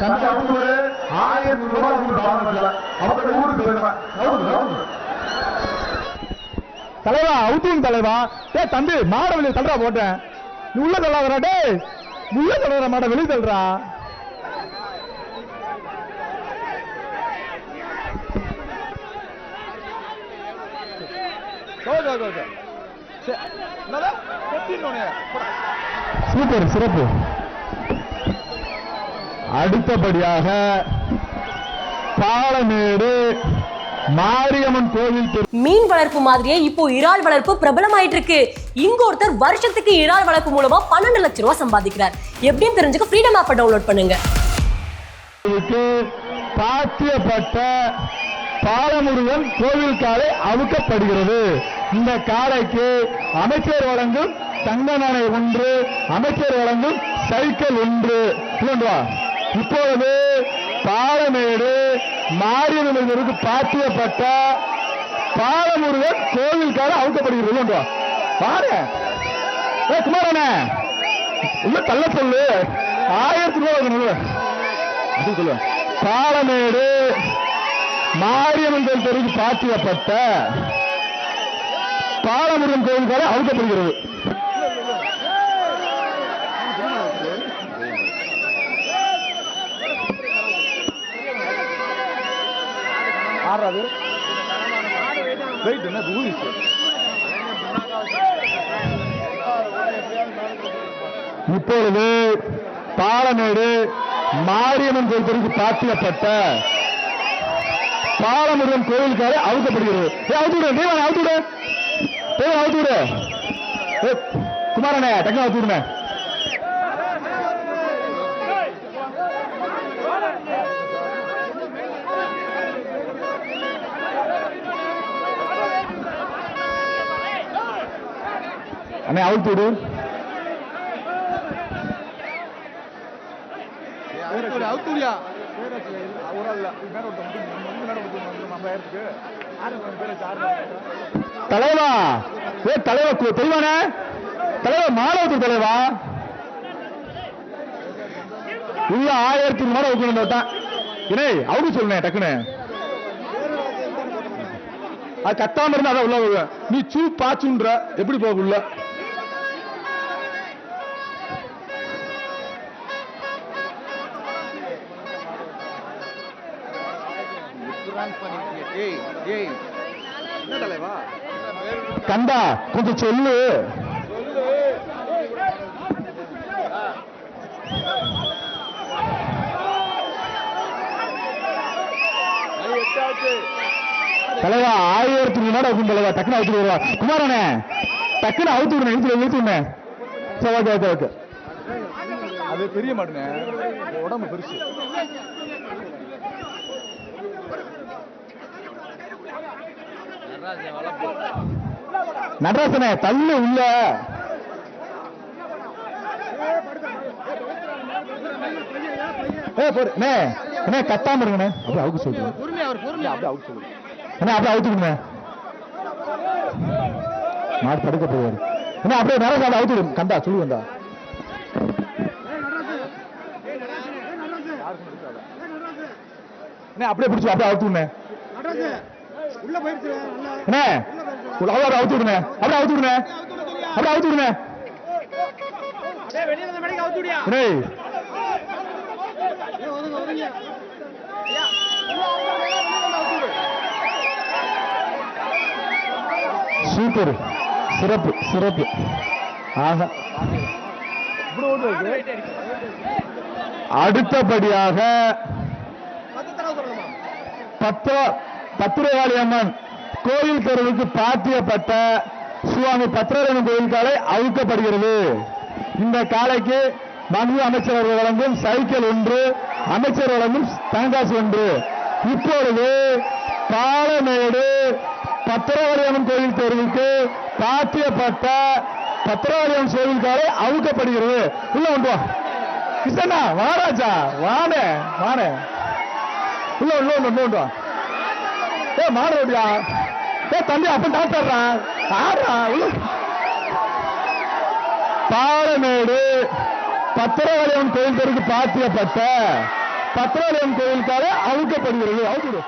தம்பி அவங்க தலைவா அவுட்டிங் தலைவா. ஏ தம்பி மாட வெளியே தள்ளுறா போட்டேன். உள்ள தள்ளாதடா டே உள்ள தள்ளுற மாட வெளியே தள்ளுறா சூப்பர் சிறப்பு அடுத்தபடியாக பாலமேடு மாரியம்மன் கோவில் மீன் வளர்ப்பு மாதிரியே இப்போ இறால் வளர்ப்பு பிரபலமாயிட்டு இருக்கு இங்க ஒருத்தர் வருஷத்துக்கு இறால் வளர்ப்பு மூலமா பன்னெண்டு லட்சம் ரூபாய் சம்பாதிக்கிறார். எப்படின்னு தெரிஞ்சுக்க ஃப்ரீடம் ஆப்பை டவுன்லோட் பண்ணுங்க. பாத்தியப்பட்ட பாலமுருகன் கோவில் காலை அவுக்கப்படுகிறது. இந்த காலைக்கு அமைச்சர் வழங்கும் தங்க நாணை ஒன்று அமைச்சர் வழங்கும் சைக்கிள் ஒன்று. இப்பொழுது பாலமேடு மாரியம்மனுக்கு பாத்தியப்பட்ட பாலமுருகன் கோவில் காலை அவுக்கப்படுகிறது. பாரு ஏ உள்ள தள்ள சொல்லு. ஆயிரத்தி ரூபாய் சொல்லு. பாலமேடு மாரியம்மன் கோயில் தெருவுக்கு பாத்தியப்பட்ட பாலமுருகன் கோயில் அழுத்தப்படுகிறது ஆறாவது வெயிட் என்ன இப்பொழுது பாலமேடு மாரியம்மன் கோயில் தெருக்கு பாத்தியப்பட்ட பாலமுருகன் கோயிலுக்காக அவுக்கப்படுகிறது ஏ அவுத்துடு தேவன் அவுத்துடு தேவன் அவுத்துடு ஏ குமாரனே டக்கு அவுத்துடுனே அண்ணே அவுத்துடு அவுத்துடியா தலைவா. ஏ தலைவா தெளிவான தலைவா மாணவத்து தலைவா. இல்ல ஆயிரத்தி மாட வைக்கணும் போட்டான் இனே அவரு சொல்லுனே டக்குன்னு. அது கத்தாம இருந்தா அதான் உள்ள நீ சூ பாச்சுன்ற எப்படி போக உள்ள? ஏய் ஏய். என்ன தலைவா? கண்டா கொஞ்சம் சொல்லு. தலைவா ஆயிரத்தி நூறு வைக்கும் தலைவா. டக்குனு அவுத்து வருவா குமாரனே டக்குனு அவுத்து விடுனே இழுத்து இழுத்து விடுனே சரி ஓகே ஓகே ஓகே. அது தெரிய மாட்டேங்க உடம்பு பெருசு. நடராசனே தள்ளு உள்ள. ஏ போடு. இருங்கண்ணே அப்படியே அவுக்கு சொல்லுங்க அப்படியே அவுட் சொல்லுங்க அப்படியே அவுத்துடுங்க மாடு படுக்க போவாரு அப்படியே நடராசன் அவுத்துடும் கண்டா சொல்லு வந்தா அப்படியே பிடிச்சு அப்படியே அவுத்துடுங்க உள்ள போயிருச்சு அண்ணே ஒரு அவ்வளோ அவுத்து விடுங்க அவுத்து அவுத்து ஒதுங்க சூப்பர். சிறப்பு சிறப்பு. ஆஹா. அடுத்தபடியாக பத்திர பத்திரகாளி அம்மன் கோயில் தெருவுக்கு பாத்தியப்பட்ட சுவாமி பத்திரகாளி கோயில் காலை அழுக்கப்படுகிறது இந்த காலைக்கு மத்திய அமைச்சர் அவர்கள் வழங்கும் சைக்கிள் ஒன்று அமைச்சர் வழங்கும் தங்காசு ஒன்று. இப்பொழுது பாலமேடு பத்திரகாளியம்மன் கோயில் தெருவுக்கு பாத்தியப்பட்ட பத்திரகாளி கோயில் காலை அவுக்கப்படுகிறது. உள்ள ஒன்று வா. கிருஷ்ணா வாராஜா வானே வானே. உள்ள உள்ள ஒன்று ஒன்று ஏ மாடு ஓடியா ஏ தம்பி அப்ப டாக்டர்ரா? ஆடுறா பாலமேடு பத்திரகாளியம்மன் கோயில் தெருக்கு பாத்தியப்பட்ட பத்திரகாளியம்மன் கோயிலுக்காக அவுக்கப்படுகிறது. அவுக்கு